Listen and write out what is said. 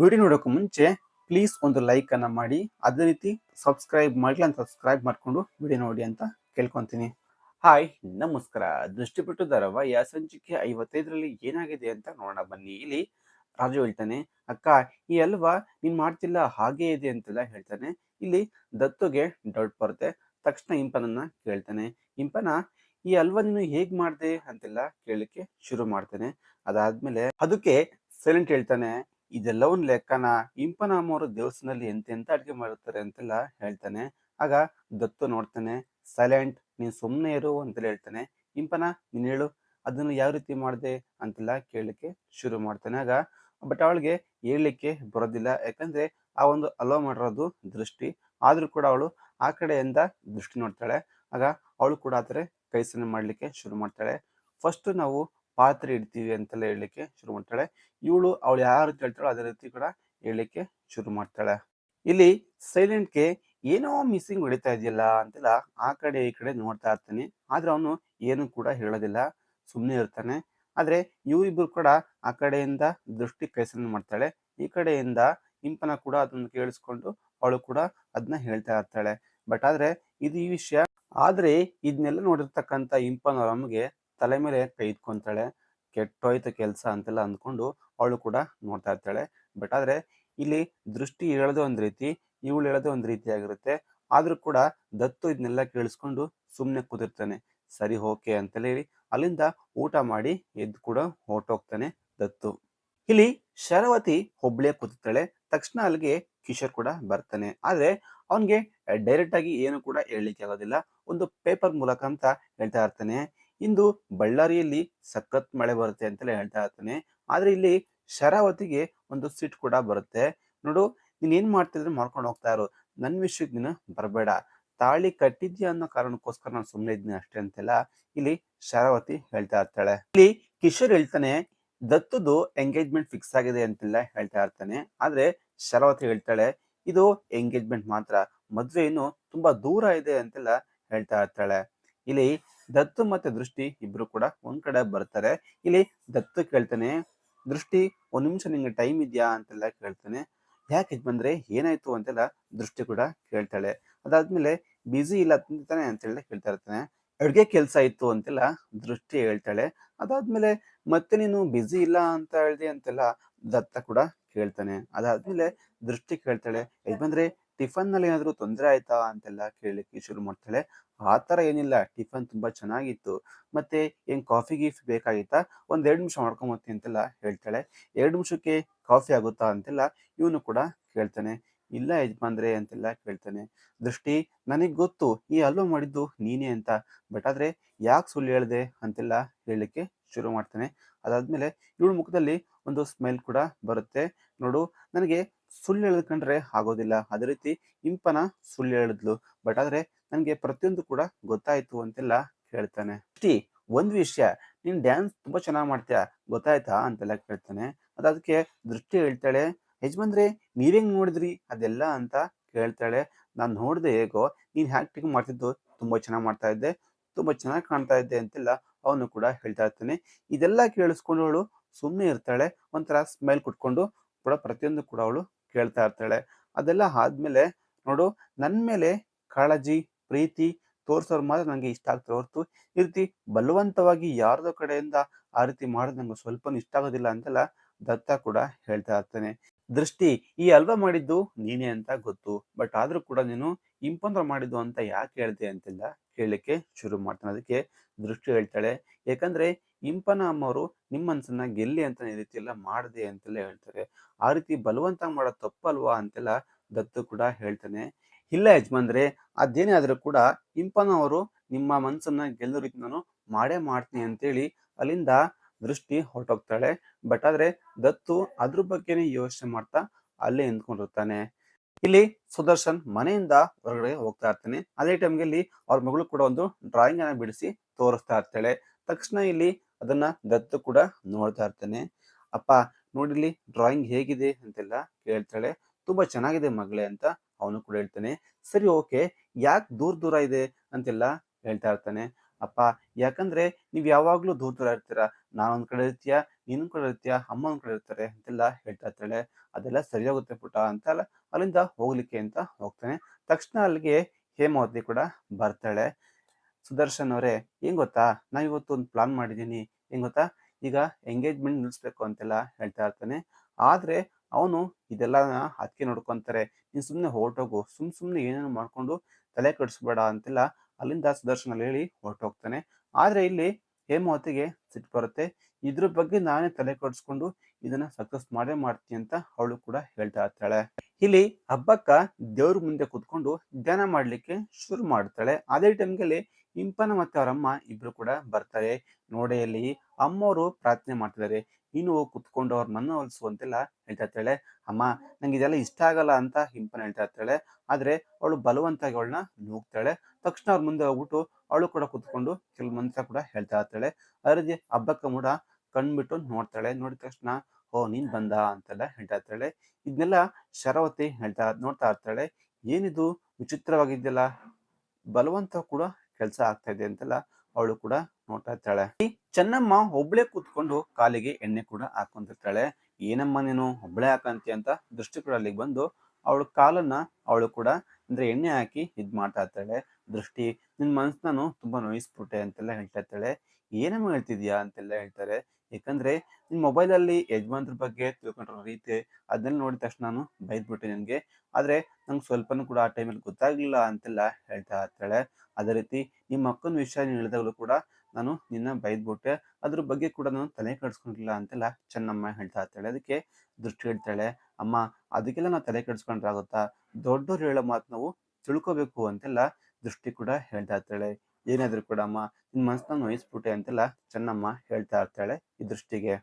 Video ನೋಡೋಕೆ ಮುಂಚೆ please ಒಂದು ಲೈಕ್ ಅನ್ನ ಮಾಡಿ. ಅದೇ ರೀತಿ ಸಬ್ಸ್ಕ್ರೈಬ್ ಮಾಡಿಲ್ಲ ಅಂತ ಸಬ್ಸ್ಕ್ರೈಬ್ ಮಾಡಿಕೊಂಡು ವಿಡಿಯೋ ನೋಡಿ ಅಂತ ಕೇಳ್ಕೊತೀನಿ. ಹಾಯ್ ನಮಸ್ಕಾರ. ದೃಷ್ಟಿಪಟ್ಟು ಯಾ ಸಂಚಿಕೆ ಐವತ್ತೈದರಲ್ಲಿ ಏನಾಗಿದೆ ಅಂತ ನೋಡೋಣ. ಬನ್ನಿ. ಇಲ್ಲಿ ರಾಜು ಹೇಳ್ತಾನೆ, ಅಕ್ಕ, ಈ ಅಲ್ವಾ? ನೀನ್ ಮಾಡ್ತಿಲ್ಲ, ಹಾಗೆ ಇದೆ ಅಂತೆಲ್ಲ ಹೇಳ್ತಾನೆ. ಇಲ್ಲಿ ದತ್ತುಗೆ ಡೌಟ್ ಬರುತ್ತೆ. ತಕ್ಷಣ ಇಂಪನನ್ನ ಕೇಳ್ತಾನೆ, ಇಂಪನ, ಈ ಅಲ್ವಾ ನೀನು ಹೇಗ್ ಮಾಡ್ದೆ? ಅಂತೆಲ್ಲ ಕೇಳಲಿಕ್ಕೆ ಶುರು ಮಾಡ್ತಾನೆ. ಅದಾದ್ಮೇಲೆ ಅದಕ್ಕೆ ಸೈಲೆಂಟ್ ಹೇಳ್ತಾನೆ ಇದೆಲ್ಲ ಒಂದ್ ಲೆಕ್ಕನ ಇಂಪನ ಅಮ್ಮವರು ದೇವಸ್ಥಾನದಲ್ಲಿ ಎಂತೆಂತ ಅಡುಗೆ ಮಾಡುತ್ತಾರೆ ಅಂತೆಲ್ಲ ಹೇಳ್ತಾನೆ. ಆಗ ದತ್ತು ನೋಡ್ತಾನೆ, ಸೈಲೆಂಟ್, ನೀನು ಸುಮ್ಮನೆ ಇರು ಅಂತೆಲ್ಲ ಹೇಳ್ತಾನೆ. ಇಂಪನ, ನೀನು ಹೇಳು, ಅದನ್ನು ಯಾವ ರೀತಿ ಮಾಡಿದೆ? ಅಂತೆಲ್ಲ ಕೇಳಲಿಕ್ಕೆ ಶುರು ಮಾಡ್ತಾನೆ. ಆಗ ಬಟ್ ಅವಳಿಗೆ ಹೇಳಲಿಕ್ಕೆ ಬರೋದಿಲ್ಲ. ಯಾಕಂದ್ರೆ ಆ ಒಂದು ಅಲೋ ಮಾಡಿರೋದು ದೃಷ್ಟಿ. ಆದರೂ ಕೂಡ ಅವಳು ಆ ಕಡೆಯಿಂದ ದೃಷ್ಟಿ ನೋಡ್ತಾಳೆ. ಆಗ ಅವಳು ಕೂಡ ಆದರೆ ಕೈಸನ್ನು ಮಾಡ್ಲಿಕ್ಕೆ ಶುರು ಮಾಡ್ತಾಳೆ. ಫಸ್ಟ್ ನಾವು ಪಾತ್ರೆ ಇಡ್ತೀವಿ ಅಂತೆಲ್ಲ ಹೇಳಲಿಕ್ಕೆ ಶುರು ಮಾಡ್ತಾಳೆ. ಇವಳು ಅವಳು ಯಾವ ರೀತಿ ಹೇಳ್ತಾಳೋ ಅದೇ ರೀತಿ ಕೂಡ ಹೇಳಲಿಕ್ಕೆ ಶುರು ಮಾಡ್ತಾಳೆ. ಇಲ್ಲಿ ಸೈಲೆಂಟ್ಗೆ ಏನೋ ಮಿಸ್ಸಿಂಗ್ ಹೊಡಿತಾ ಇದೆಯಲ್ಲ ಅಂತೆಲ್ಲ ಆ ಕಡೆ ಈ ಕಡೆ ನೋಡ್ತಾ ಇರ್ತಾನೆ. ಆದ್ರೆ ಅವನು ಏನು ಕೂಡ ಹೇಳೋದಿಲ್ಲ. ಸುಮ್ಮನೆ ಇರ್ತಾನೆ. ಆದ್ರೆ ಇವರಿಬ್ರು ಕೂಡ ಆ ಕಡೆಯಿಂದ ದೃಷ್ಟಿ ಕೈಸನ್ನು ಮಾಡ್ತಾಳೆ. ಈ ಕಡೆಯಿಂದ ಇಂಪನ ಕೂಡ ಅದನ್ನು ಕೇಳಿಸ್ಕೊಂಡು ಅವಳು ಕೂಡ ಅದನ್ನ ಹೇಳ್ತಾ ಇರ್ತಾಳೆ. ಬಟ್ ಆದ್ರೆ ಇದು ಈ ವಿಷಯ. ಆದ್ರೆ ಇದನ್ನೆಲ್ಲ ನೋಡಿರ್ತಕ್ಕಂಥ ಇಂಪನ ನಮಗೆ ತಲೆ ಮೇಲೆ ಕೈ ಇಟ್ಕೊಂತಾಳೆ, ಕೆಟ್ಟೋಯ್ತು ಕೆಲಸ ಅಂತೆಲ್ಲ ಅಂದ್ಕೊಂಡು ಅವಳು ಕೂಡ ನೋಡ್ತಾ ಇರ್ತಾಳೆ. ಬಟ್ ಆದ್ರೆ ಇಲ್ಲಿ ದೃಷ್ಟಿ ಹೇಳೋದು ಒಂದ್ ರೀತಿ, ಇವಳು ಹೇಳೋದು ಒಂದ್ ರೀತಿ ಆಗಿರುತ್ತೆ ಆದರೂ ಕೂಡ ದತ್ತು ಇದನ್ನೆಲ್ಲ ಕೇಳಿಸ್ಕೊಂಡು ಸುಮ್ಮನೆ ಕೂತಿರ್ತಾನೆ. ಸರಿ, ಓಕೆ ಅಂತಲೇ ಹೇಳಿ ಅಲ್ಲಿಂದ ಊಟ ಮಾಡಿ ಎದ್ದು ಕೂಡ ಹೊರಟೋಗ್ತಾನೆ ದತ್ತು. ಇಲ್ಲಿ ಶರವತಿ ಒಬ್ಳೇ ಕೂತಿರ್ತಾಳೆ. ತಕ್ಷಣ ಅಲ್ಲಿಗೆ ಕಿಶೋರ್ ಕೂಡ ಬರ್ತಾನೆ. ಆದ್ರೆ ಅವನ್ಗೆ ಡೈರೆಕ್ಟ್ ಆಗಿ ಏನು ಕೂಡ ಹೇಳಲಿಕ್ಕೆ ಆಗೋದಿಲ್ಲ. ಒಂದು ಪೇಪರ್ ಮೂಲಕ ಅಂತ ಹೇಳ್ತಾ ಇರ್ತಾನೆ. ಇಂದು ಬಳ್ಳಾರಿಯಲ್ಲಿ ಸಖತ್ ಮಳೆ ಬರುತ್ತೆ ಅಂತಲೇ ಹೇಳ್ತಾ ಇರ್ತಾನೆ. ಆದ್ರೆ ಇಲ್ಲಿ ಶರಾವತಿಗೆ ಒಂದು ಸಿಟ್ ಕೂಡ ಬರುತ್ತೆ. ನೋಡು, ನೀನ್ ಏನ್ ಮಾಡ್ತಿದ್ರೆ ಮಾಡ್ಕೊಂಡು ಹೋಗ್ತಾ ಇರು. ನನ್ ವಿಷಯಕ್ಕೆ ನೀನು ಬರಬೇಡ. ತಾಳಿ ಕಟ್ಟಿದ್ಯಾ ಅನ್ನೋ ಕಾರಣಕ್ಕೋಸ್ಕರ ನಾನು ಸುಮ್ಮನೆ ಇದ್ದೀನಿ ಅಷ್ಟೇ ಅಂತೆಲ್ಲ. ಇಲ್ಲಿ ಶರಾವತಿ ಹೇಳ್ತಾ ಇರ್ತಾಳೆ. ಇಲ್ಲಿ ಕಿಶೋರ್ ಹೇಳ್ತಾನೆ, ದತ್ತದು ಎಂಗೇಜ್ಮೆಂಟ್ ಫಿಕ್ಸ್ ಆಗಿದೆ ಅಂತೆಲ್ಲ ಹೇಳ್ತಾ ಇರ್ತಾನೆ. ಆದ್ರೆ ಶರಾವತಿ ಹೇಳ್ತಾಳೆ, ಇದು ಎಂಗೇಜ್ಮೆಂಟ್ ಮಾತ್ರ. ಮದ್ವೆ ಇನ್ನು ತುಂಬಾ ದೂರ ಇದೆ ಅಂತೆಲ್ಲ ಹೇಳ್ತಾ ಇರ್ತಾಳೆ. ಇಲ್ಲಿ ದತ್ತು ಮತ್ತೆ ದೃಷ್ಟಿ ಇಬ್ರು ಕೂಡ ಒಂದ್ ಕಡೆ ಬರ್ತಾರೆ. ಇಲ್ಲಿ ದತ್ತು ಕೇಳ್ತಾನೆ. ದೃಷ್ಟಿ ಒಂದ್ ನಿಮಿಷ ನಿಂಗೆ ಟೈಮ್ ಇದೆಯಾ ಅಂತೆಲ್ಲ ಕೇಳ್ತಾನೆ. ಯಾಕೆ ಬಂದ್ರೆ ಏನಾಯ್ತು ಅಂತೆಲ್ಲ ದೃಷ್ಟಿ ಕೂಡ ಕೇಳ್ತಾಳೆ. ಅದಾದ್ಮೇಲೆ ಬ್ಯುಸಿ ಇಲ್ಲ ತಾನೆ ಅಂತೆಲ್ಲ ಕೇಳ್ತಾ ಇರ್ತಾನೆ. ಅಡ್ಗೆ ಕೆಲ್ಸ ಇತ್ತು ಅಂತೆಲ್ಲ ದೃಷ್ಟಿ ಹೇಳ್ತಾಳೆ. ಅದಾದ್ಮೇಲೆ ಮತ್ತೆ ನೀನು ಬ್ಯುಸಿ ಇಲ್ಲ ಅಂತ ಹೇಳ್ದೆ ಅಂತೆಲ್ಲ ದತ್ತ ಕೂಡ ಕೇಳ್ತಾನೆ. ಅದಾದ್ಮೇಲೆ ದೃಷ್ಟಿ ಕೇಳ್ತಾಳೆ ಬಂದ್ರೆ ಟಿಫನ್ನಲ್ಲಿ ಏನಾದ್ರು ತೊಂದರೆ ಆಯ್ತಾ ಅಂತೆಲ್ಲ ಕೇಳಲಿಕ್ಕೆ ಶುರು ಮಾಡ್ತಾಳೆ. ಆ ಥರ ಏನಿಲ್ಲ, ಟಿಫನ್ ತುಂಬಾ ಚೆನ್ನಾಗಿತ್ತು. ಮತ್ತೆ ಏನ್ ಕಾಫಿ ಗೀಫ್ ಬೇಕಾಗಿತ್ತಾ? ಒಂದ್ ಎರಡು ನಿಮಿಷ ಮಾಡ್ಕೊಂಬತ್ತೀನಿ ಅಂತೆಲ್ಲ ಹೇಳ್ತಾಳೆ. ಎರಡು ನಿಮಿಷಕ್ಕೆ ಕಾಫಿ ಆಗುತ್ತಾ ಅಂತೆಲ್ಲ ಇವನು ಕೂಡ ಕೇಳ್ತಾನೆ. ಇಲ್ಲ ಯಜಮಾನ್ರೆ ಅಂತೆಲ್ಲ ಕೇಳ್ತಾನೆ. ದೃಷ್ಟಿ, ನನಗೆ ಗೊತ್ತು, ಈ ಅಲ್ವ ಮಾಡಿದ್ದು ನೀನೇ ಅಂತ. ಬಟ್ ಆದ್ರೆ ಯಾಕೆ ಸುಳ್ಳು ಹೇಳ್ದೆ ಅಂತೆಲ್ಲ ಹೇಳಲಿಕ್ಕೆ ಶುರು ಮಾಡ್ತಾನೆ. ಅದಾದ್ಮೇಲೆ ಇವಳ ಮುಖದಲ್ಲಿ ಒಂದು ಸ್ಮೈಲ್ ಕೂಡ ಬರುತ್ತೆ. ನೋಡು, ನನಗೆ ಸುಳ್ಳು ಹೇಳ್ಕೊಂಡ್ರೆ ಆಗೋದಿಲ್ಲ. ಅದೇ ರೀತಿ ಇಂಪನ ಸುಳ್ಳು ಹೇಳಿದ್ಲು. ಬಟ್ ಆದ್ರೆ ನನಗೆ ಪ್ರತಿಯೊಂದು ಕೂಡ ಗೊತ್ತಾಯ್ತು ಅಂತೆಲ್ಲ ಕೇಳ್ತಾನೆ. ಅಷ್ಟಿ ಒಂದ್ ವಿಷಯ, ನೀನ್ ಡ್ಯಾನ್ಸ್ ತುಂಬಾ ಚೆನ್ನಾಗಿ ಮಾಡ್ತೀಯ? ಗೊತ್ತಾಯ್ತಾ? ಅಂತೆಲ್ಲ ಕೇಳ್ತಾನೆ. ಅದಕ್ಕೆ ದೃಷ್ಟಿ ಹೇಳ್ತಾಳೆ, ಯಜಮಾನ್ರೆ, ನೀವೇಂಗ್ ನೋಡಿದ್ರಿ? ಅದೆಲ್ಲ ಅಂತ ಕೇಳ್ತಾಳೆ. ನಾನ್ ನೋಡ್ದೆ ಹೇಗೋ, ನೀನ್ ಆಕ್ಟಿಂಗ್ ಮಾಡ್ತಿದ್ದು ತುಂಬಾ ಚೆನ್ನಾಗಿ ಮಾಡ್ತಾ ಇದ್ದೆ, ತುಂಬಾ ಚೆನ್ನಾಗಿ ಕಾಣ್ತಾ ಇದ್ದೆ ಅಂತೆಲ್ಲ ಅವನು ಕೂಡ ಹೇಳ್ತಾ ಇರ್ತಾನೆ. ಇದೆಲ್ಲ ಕೇಳಿಸ್ಕೊಂಡು ಅವಳು ಸುಮ್ಮನೆ ಇರ್ತಾಳೆ. ಒಂಥರ ಸ್ಮೈಲ್ ಕುಟ್ಕೊಂಡು ಕೂಡ ಪ್ರತಿಯೊಂದು ಕೂಡ ಅವಳು ಕೇಳ್ತಾ ಇರ್ತಾಳೆ. ಅದೆಲ್ಲ ಆದ್ಮೇಲೆ ನೋಡು ನನ್ನ ಮೇಲೆ ಕಾಳಜಿ, ಪ್ರೀತಿ ತೋರ್ಸೋರು ಮಾತ್ರ ನಂಗೆ ಇಷ್ಟ ಆಗ್ತಾರೆ ಹೊರತು ಈ ರೀತಿ ಬಲವಂತವಾಗಿ ಯಾರ್ದೋ ಕಡೆಯಿಂದ ಆ ರೀತಿ ಮಾಡೋದು ನಂಗೆ ಸ್ವಲ್ಪ ಇಷ್ಟ ಆಗೋದಿಲ್ಲ ಅಂತೆಲ್ಲ ದತ್ತ ಕೂಡ ಹೇಳ್ತಾ ಇರ್ತಾನೆ. ದೃಷ್ಟಿ, ಈ ಅಲ್ವ ಮಾಡಿದ್ದು? ನೀನೇ ಅಂತ ಗೊತ್ತು. ಬಟ್ ಆದ್ರೂ ಕೂಡ ನೀನು ಇಂಪಂದ್ರ ಮಾಡಿದ್ದು ಅಂತ ಯಾಕೆ ಹೇಳ್ದೆ ಅಂತೆಲ್ಲ ಕೇಳಲಿಕ್ಕೆ ಶುರು ಮಾಡ್ತಾನೆ. ಅದಕ್ಕೆ ದೃಷ್ಟಿ ಹೇಳ್ತಾಳೆ. ಯಾಕಂದ್ರೆ ಇಂಪನ ಅಮ್ಮವರು ನಿಮ್ಮ ಮನಸ್ಸನ್ನ ಗೆಲ್ಲಿ ಅಂತ ಈ ರೀತಿ ಎಲ್ಲ ಮಾಡದೆ ಅಂತೆಲ್ಲ ಹೇಳ್ತಾರೆ. ಆ ರೀತಿ ಬಲವಂತ ಮಾಡೋ ತಪ್ಪಲ್ವಾ ಅಂತೆಲ್ಲ ದತ್ತು ಕೂಡ ಹೇಳ್ತಾನೆ. ಇಲ್ಲ ಯಜಮಾನ್ರೆ, ಅದೇನೇ ಆದ್ರೂ ಕೂಡ ಇಂಪನ ಅವರು ನಿಮ್ಮ ಮನ್ಸನ್ನ ಗೆಲ್ಲೋ ರೀತಿ ನಾನು ಮಾಡೇ ಮಾಡ್ತೀನಿ ಅಂತೇಳಿ ಅಲ್ಲಿಂದ ದೃಷ್ಟಿ ಹೊರಟೋಗ್ತಾಳೆ. ಬಟ್ ಆದ್ರೆ ದತ್ತು ಅದ್ರ ಬಗ್ಗೆನೇ ಯೋಚನೆ ಮಾಡ್ತಾ ಅಲ್ಲೇ ನಿಂತ್ಕೊಂಡಿರ್ತಾನೆ. ಇಲ್ಲಿ ಸುದರ್ಶನ್ ಮನೆಯಿಂದ ಹೊರಗಡೆ ಹೋಗ್ತಾ ಇರ್ತಾನೆ. ಅದೇ ಟೈಮ್ಗೆ ಇಲ್ಲಿ ಅವ್ರ ಮಗಳು ಕೂಡ ಒಂದು ಡ್ರಾಯಿಂಗ್ ಅನ್ನ ಬಿಡಿಸಿ ತೋರಿಸ್ತಾ ಇರ್ತಾಳೆ. ತಕ್ಷಣ ಇಲ್ಲಿ ಅದನ್ನ ದತ್ತು ಕೂಡ ನೋಡ್ತಾ ಇರ್ತಾನೆ. ಅಪ್ಪ ನೋಡಿಲಿ ಡ್ರಾಯಿಂಗ್ ಹೇಗಿದೆ ಅಂತೆಲ್ಲ ಹೇಳ್ತಾಳೆ ತುಂಬಾ ಚೆನ್ನಾಗಿದೆ ಮಗಳೇ ಅಂತ ಅವನು ಕೂಡ ಹೇಳ್ತಾನೆ. ಸರಿ, ಓಕೆ. ಯಾಕೆ ದೂರ ದೂರ ಇದೆ ಅಂತೆಲ್ಲ ಹೇಳ್ತಾ ಇರ್ತಾನೆ. ಅಪ್ಪ, ಯಾಕಂದ್ರೆ ನೀವ್ ಯಾವಾಗ್ಲೂ ದೂರ ದೂರ ಇರ್ತೀರಾ? ನಾನೊಂದ್ ಕಡೆ ಇರ್ತೀಯ? ನೀನೊಂದ್ ಕಡೆ ಇರ್ತೀಯ? ಅಮ್ಮ ಒಂದ್ ಕಡೆ ಇರ್ತಾರೆ ಅಂತೆಲ್ಲ ಹೇಳ್ತಾ ಇರ್ತಾಳೆ. ಅದೆಲ್ಲ ಸರಿ ಹೋಗುತ್ತೆ ಪುಟ ಅಂತ ಅಲ್ಲ, ಅಲ್ಲಿಂದ ಹೋಗ್ಲಿಕ್ಕೆ ಅಂತ ಹೋಗ್ತಾನೆ. ತಕ್ಷಣ ಅಲ್ಲಿಗೆ ಹೇಮಾವತಿ ಕೂಡ ಬರ್ತಾಳೆ. ಸುದರ್ಶನ್ ಅವರೇ, ಏನ್ ಗೊತ್ತಾ? ನಾ ಇವತ್ತು ಒಂದು ಪ್ಲಾನ್ ಮಾಡಿದ್ದೀನಿ. ಏನ್ ಗೊತ್ತಾ? ಈಗ ಎಂಗೇಜ್ಮೆಂಟ್ ನಿಲ್ಲಿಸ್ಬೇಕು ಅಂತೆಲ್ಲ ಹೇಳ್ತಾ ಇರ್ತಾನೆ. ಆದ್ರೆ ಅವನು ಇದೆಲ್ಲ ಅದಕ್ಕೆ ನೋಡ್ಕೊಂತಾರೆ. ನೀನ್ ಸುಮ್ಮನೆ ಹೊರಟೋಗು. ಸುಮ್ ಸುಮ್ಮನೆ ಏನೇನೋ ಮಾಡ್ಕೊಂಡು ತಲೆ ಕಡಿಸ್ಬೇಡ ಅಂತೆಲ್ಲ ಅಲ್ಲಿಂದ ಸುದರ್ಶನ್ ಹೇಳಿ ಹೊರಟೋಗ್ತಾನೆ. ಆದ್ರೆ ಇಲ್ಲಿ ಹೇಮಾವತಿಗೆ ಸಿಟ್ಟು ಬರುತ್ತೆ. ಇದ್ರ ಬಗ್ಗೆ ನಾನೇ ತಲೆ ಕಟ್ಸ್ಕೊಂಡು ಇದನ್ನ ಸಕ್ಸಸ್ ಮಾಡೇ ಮಾಡ್ತೀನಿ ಅಂತ ಅವಳು ಕೂಡ ಹೇಳ್ತಾ ಇರ್ತಾಳೆ. ಇಲ್ಲಿ ಹಬ್ಬಕ್ಕ ದೇವ್ರ ಮುಂದೆ ಕುತ್ಕೊಂಡು ಧ್ಯಾನ ಮಾಡ್ಲಿಕ್ಕೆ ಶುರು ಮಾಡ್ತಾಳೆ. ಅದೇ ಟೈಮ್ಗೆ ಇಂಪನ ಮತ್ತೆ ಅವರಮ್ಮ ಇಬ್ರು ಕೂಡ ಬರ್ತಾರೆ. ನೋಡೆಯಲ್ಲಿ ಅಮ್ಮವರು ಪ್ರಾರ್ಥನೆ ಮಾಡ್ತಿದ್ದಾರೆ. ನೀನು ಹೋಗಿ ಕುತ್ಕೊಂಡು ಅವ್ರ ಮನ ಹೊಲಿಸು ಅಂತೆಲ್ಲ ಹೇಳ್ತಾ ಇರ್ತಾಳೆ. ಅಮ್ಮ, ನಂಗೆ ಇದೆಲ್ಲ ಇಷ್ಟ ಆಗಲ್ಲ ಅಂತ ಹಿಂಪನ ಹೇಳ್ತಾ ಇರ್ತಾಳೆ. ಆದ್ರೆ ಅವಳು ಬಲವಂತಾಗಿ ಅವಳನ್ನ ನೂಗ್ತಾಳೆ ತಕ್ಷಣ ಅವ್ರ ಮುಂದೆ ಹೋಗ್ಬಿಟ್ಟು ಅವಳು ಕೂಡ ಕುತ್ಕೊಂಡು ಕೆಲವು ಮಂತ್ರ ಕೂಡ ಹೇಳ್ತಾ ಇರ್ತಾಳೆ. ಅದೇ ಹಬ್ಬಕ್ಕ ಮೂಡ ಕಣ್ಬಿಟ್ಟು ನೋಡ್ತಾಳೆ. ನೋಡಿದ ತಕ್ಷಣ, ಓ, ನೀನ್ ಬಂದ? ಅಂತೆಲ್ಲ ಹೇಳ್ತಾ ಇರ್ತಾಳೆ. ಇದನ್ನೆಲ್ಲ ಶರಾವತಿ ಹೇಳ್ತಾ ನೋಡ್ತಾ ಇರ್ತಾಳೆ. ಏನಿದು? ವಿಚಿತ್ರವಾಗಿದೆಯಲ್ಲ. ಬಲವಂತ ಕೂಡ ಕೆಲಸ ಆಗ್ತಾ ಇದೆ ಅಂತೆಲ್ಲ ಅವಳು ಕೂಡ ನೋಡ್ತಾ ಇರ್ತಾಳೆ. ಚೆನ್ನಮ್ಮ ಒಬ್ಳೆ ಕೂತ್ಕೊಂಡು ಕಾಲಿಗೆ ಎಣ್ಣೆ ಕೂಡ ಹಾಕೊಂತಿರ್ತಾಳೆ ಏನಮ್ಮ ನೀನು ಒಬ್ಳೆ ಹಾಕಂತಿ ಅಂತ ದೃಷ್ಟಿ ಕೂಡ ಅಲ್ಲಿಗೆ ಬಂದು ಅವಳು ಕಾಲನ್ನ ಅವಳು ಕೂಡ ಅಂದ್ರೆ ಎಣ್ಣೆ ಹಾಕಿ ಇದ್ ಮಾಡ್ತಾ ಇರ್ತಾಳೆ. ದೃಷ್ಟಿ, ನಿನ್ ಮನ್ಸ್ ನಾನು ತುಂಬಾ ನೋಯಿಸ್ಬಿಟ್ಟೆ ಅಂತೆಲ್ಲ ಹೇಳ್ತಾ ಇರ್ತಾಳೆ. ಏನಮ್ಮ ಹೇಳ್ತಿದ್ಯಾ ಅಂತೆಲ್ಲ ಹೇಳ್ತಾರೆ. ಯಾಕಂದ್ರೆ ನಿನ್ ಮೊಬೈಲ್ ಅಲ್ಲಿ ಯಜಮಾನ್ರ ಬಗ್ಗೆ ತಿಳ್ಕೊಂಡಿರೋ ರೀತಿ ಅದನ್ನ ನೋಡಿದ ತಕ್ಷಣ ನಾನು ಬೈದ್ಬಿಟ್ಟೆ ನಿನ್ಗೆ. ಆದ್ರೆ ನಂಗೆ ಸ್ವಲ್ಪನೂ ಕೂಡ ಆ ಟೈಮಲ್ಲಿ ಗೊತ್ತಾಗ್ಲಿಲ್ಲ ಅಂತೆಲ್ಲ ಹೇಳ್ತಾ ಇರ್ತಾಳೆ. ಅದೇ ರೀತಿ ನಿಮ್ಮ ಅಕ್ಕನ ವಿಷಯ ಹೇಳಿದಾಗಲೂ ಕೂಡ ನಾನು ನಿನ್ನ ಬೈದ್ಬಿಟ್ಟೆ. ಅದ್ರ ಬಗ್ಗೆ ಕೂಡ ನಾನು ತಲೆ ಕೆಡಿಸ್ಕೊಂಡಿಲ್ಲ ಅಂತೆಲ್ಲ ಚೆನ್ನಮ್ಮ ಹೇಳ್ತಾ ಇರ್ತಾಳೆ. ಅದಕ್ಕೆ ದೃಷ್ಟಿ ಹೇಳ್ತಾಳೆ ಅಮ್ಮ, ಅದಕ್ಕೆಲ್ಲ ನಾವು ತಲೆ ಕೆಡಿಸ್ಕೊಂಡ್ರಾಗುತ್ತಾ ದೊಡ್ಡವ್ರು ಹೇಳೋ ಮಾತು ನಾವು ತಿಳ್ಕೊಬೇಕು ಅಂತೆಲ್ಲ ದೃಷ್ಟಿ ಕೂಡ ಹೇಳ್ತಾ ಇರ್ತಾಳೆ. ಏನಾದರೂ ಕೂಡ, ಅಮ್ಮ, ನಿನ್ ಮನಸ್ಸನ್ನ ನೋಯಿಸ್ಬಿಟ್ಟೆ ಅಂತೆಲ್ಲ ಚೆನ್ನಮ್ಮ ಹೇಳ್ತಾ ಇರ್ತಾಳೆ ಈ ದೃಷ್ಟಿಗೆ.